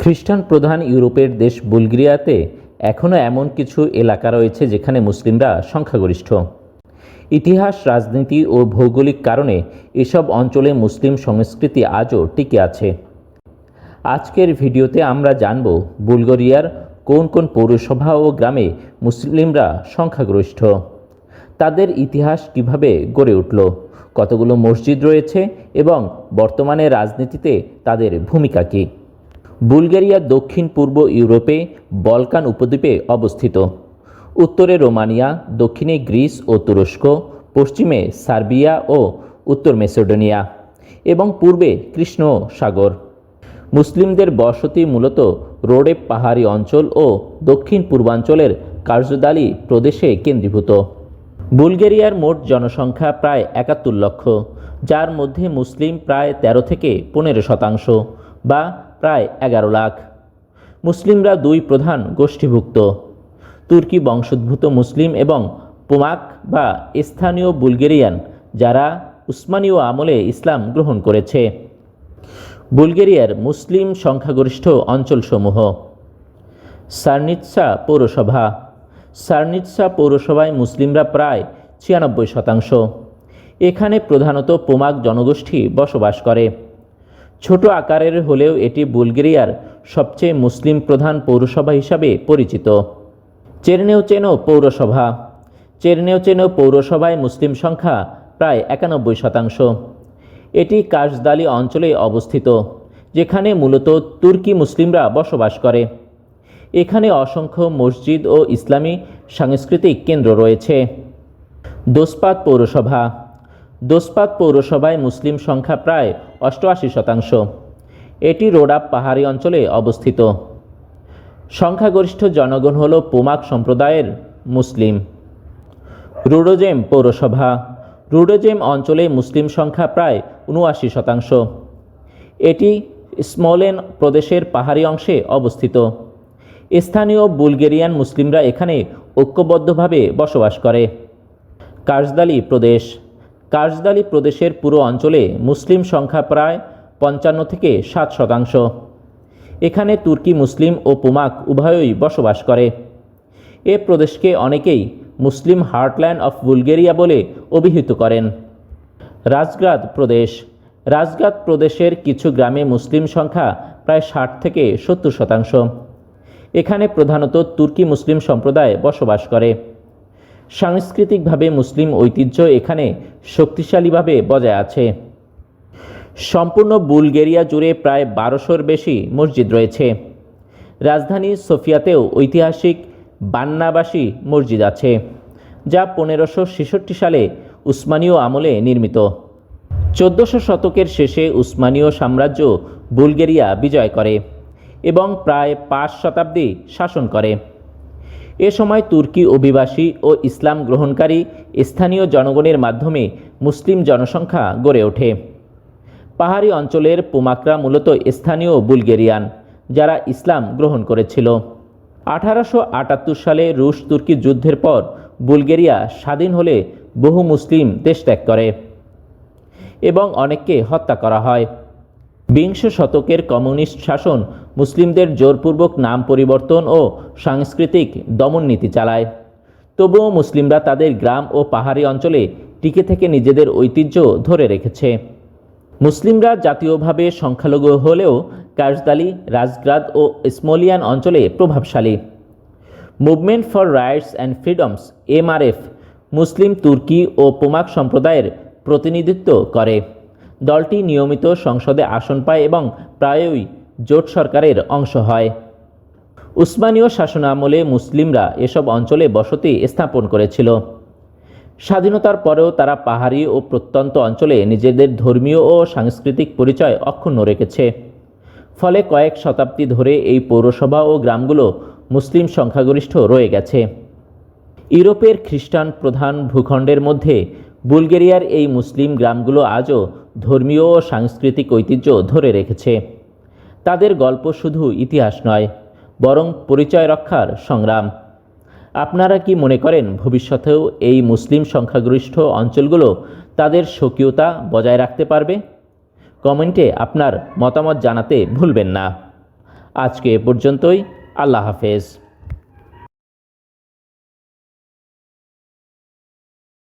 খ্রিস্টান প্রধান ইউরোপের দেশ বুলগেরিয়াতে এখনও এমন কিছু এলাকা রয়েছে যেখানে মুসলিমরা সংখ্যাগরিষ্ঠ। ইতিহাস, রাজনীতি ও ভৌগোলিক কারণে এসব অঞ্চলে মুসলিম সংস্কৃতি আজও টিকে আছে। আজকের ভিডিওতে আমরা জানব বুলগেরিয়ার কোন কোন পৌরসভা ও গ্রামে মুসলিমরা সংখ্যাগরিষ্ঠ। তাদের ইতিহাস কীভাবে গড়ে উঠল? কতগুলো মসজিদ রয়েছে এবং বর্তমানে রাজনীতিতে তাদের ভূমিকা কী? বুলগেরিয়া, দক্ষিণ পূর্ব ইউরোপে বলকান উপদ্বীপে অবস্থিত। উত্তরে রোমানিয়া, দক্ষিণে গ্রিস ও তুরস্ক, পশ্চিমে সার্বিয়া ও উত্তর মেসিডোনিয়া এবং পূর্বে কৃষ্ণ সাগর মুসলিমদের বসতি মূলত রোডে পাহাড়ি অঞ্চল ও দক্ষিণ পূর্বাঞ্চলের কার্যদালি প্রদেশে কেন্দ্রীভূত। বুলগেরিয়ার মোট জনসংখ্যা প্রায় একাত্তর লক্ষ, যার মধ্যে মুসলিম প্রায় ১৩ থেকে পনেরো শতাংশ বা প্রায় এগারো লাখ। মুসলিমরা দুই প্রধান গোষ্ঠীভুক্ত। তুর্কি বংশোদ্ভূত মুসলিম এবং পোমাক বা স্থানীয় বুলগেরিয়ান, যারা উসমানীয় আমলে ইসলাম গ্রহণ করেছে। বুলগেরিয়ার মুসলিম সংখ্যাগরিষ্ঠ অঞ্চলসমূহ। সার্নিৎসা পৌরসভা। সার্নিৎসা পৌরসভায় মুসলিমরা প্রায় ছিয়ানব্বই শতাংশ। এখানে প্রধানত পোমাক জনগোষ্ঠী বসবাস করে। ছোট আকারের হলেও এটি বুলগেরিয়ার সবচেয়ে মুসলিম প্রধান পৌরসভা হিসাবে পরিচিত। চেরনেওচেনো পৌরসভা। চেরনেওচেনো পৌরসভায় মুসলিম সংখ্যা প্রায় একানব্বই শতাংশ। এটি কাশদালি অঞ্চলে অবস্থিত, যেখানে মূলত তুর্কি মুসলিমরা বসবাস করে। এখানে অসংখ্য মসজিদ ও ইসলামী সাংস্কৃতিক কেন্দ্র রয়েছে। দোসপাত পৌরসভা। দোসপাত পৌরসভায় মুসলিম সংখ্যা প্রায় অষ্টআশি শতাংশ। এটি রোডাপ পাহাড়ি অঞ্চলে অবস্থিত। সংখ্যাগরিষ্ঠ জনগণ হল পোমাক সম্প্রদায়ের মুসলিম। রুডোজেম পৌরসভা। রুডোজেম অঞ্চলে মুসলিম সংখ্যা প্রায় উনআশি শতাংশ। এটি স্মলেন প্রদেশের পাহাড়ি অংশে অবস্থিত। স্থানীয় বুলগেরিয়ান মুসলিমরা এখানে ঐক্যবদ্ধভাবে বসবাস করে। কার্জদালি প্রদেশ। কার্জদালি প্রদেশের পুরো অঞ্চলে মুসলিম সংখ্যা প্রায় পঞ্চান্ন থেকে সাত শতাংশ। এখানে তুর্কি মুসলিম ও পুমাক উভয়ই বসবাস করে। এ প্রদেশকে অনেকেই মুসলিম হার্টল্যান্ড অফ বুলগেরিয়া বলে অভিহিত করেন। রাজগ্রাদ প্রদেশ। রাজগ্রাদ প্রদেশের কিছু গ্রামে মুসলিম সংখ্যা প্রায় ষাট থেকে সত্তর শতাংশ। এখানে প্রধানত তুর্কি মুসলিম সম্প্রদায় বসবাস করে। সাংস্কৃতিকভাবে মুসলিম ঐতিহ্য এখানে শক্তিশালীভাবে বজায় আছে। সম্পূর্ণ বুলগেরিয়া জুড়ে প্রায় বারোশোর বেশি মসজিদ রয়েছে। রাজধানী সোফিয়াতেও ঐতিহাসিক বান্নাবাসী মসজিদ আছে, যা পনেরোশো ছেষট্টি সালে উসমানীয় আমলে নির্মিত। চোদ্দোশো শতকের শেষে উসমানীয় সাম্রাজ্য বুলগেরিয়া বিজয় করে এবং প্রায় পাঁচ শতাব্দী শাসন করে। এ সময় তুর্কি অভিবাসী ও ইসলাম গ্রহণকারী স্থানীয় জনগণের মাধ্যমে মুসলিম জনসংখ্যা গড়ে ওঠে। পাহাড়ি অঞ্চলের পোমাকরা মূলত স্থানীয় বুলগেরিয়ান, যারা ইসলাম গ্রহণ করেছিল। আঠারোশো আটাত্তর সালে রুশ তুর্কি যুদ্ধের পর বুলগেরিয়া স্বাধীন হলে বহু মুসলিম দেশ ত্যাগ করে এবং অনেককে হত্যা করা হয়। বিংশ শতকের কমিউনিস্ট শাসন মুসলিমদের জোরপূর্বক নাম পরিবর্তন ও সাংস্কৃতিক দমননীতি চালায়। তবুও মুসলিমরা তাদের গ্রাম ও পাহাড়ি অঞ্চলে টিকে থেকে নিজেদের ঐতিহ্য ধরে রেখেছে। মুসলিমরা জাতীয়ভাবে সংখ্যালঘু হলেও কাশদালি রাজগ্রাদ ও স্মোলিয়ান অঞ্চলে প্রভাবশালী। Movement for rights and freedoms, MRF, মুসলিম, তুর্কি ও পোমাক সম্প্রদায়ের প্রতিনিধিত্ব করে। দলটি নিয়মিত সংসদে আসন পায় এবং প্রায়ই জোট সরকারের অংশ হয়। উসমানীয় শাসনামলে মুসলিমরা এসব অঞ্চলে বসতি স্থাপন করেছিল। স্বাধীনতার পরেও তারা পাহাড়ি ও প্রত্যন্ত অঞ্চলে নিজেদের ধর্মীয় ও সাংস্কৃতিক পরিচয় অক্ষুণ্ণ রেখেছে। ফলে কয়েক শতাব্দী ধরে এই পৌরসভা ও গ্রামগুলো মুসলিম সংখ্যাগরিষ্ঠ রয়ে গেছে। ইউরোপের খ্রিস্টান প্রধান ভূখণ্ডের মধ্যে বুলগেরিয়ার এই মুসলিম গ্রামগুলো আজও ধর্মীয় ও সাংস্কৃতিক ঐতিহ্য ধরে রেখেছে। তাদের গল্প শুধু ইতিহাস নয়, বরং পরিচয় রক্ষার সংগ্রাম। আপনারা কি মনে করেন ভবিষ্যতেও এই মুসলিম সংখ্যাগরিষ্ঠ অঞ্চলগুলো তাদের স্বকীয়তা বজায় রাখতে পারবে? কমেন্টে আপনার মতামত জানাতে ভুলবেন না। আজকে এ পর্যন্তই, আল্লাহ হাফেজ।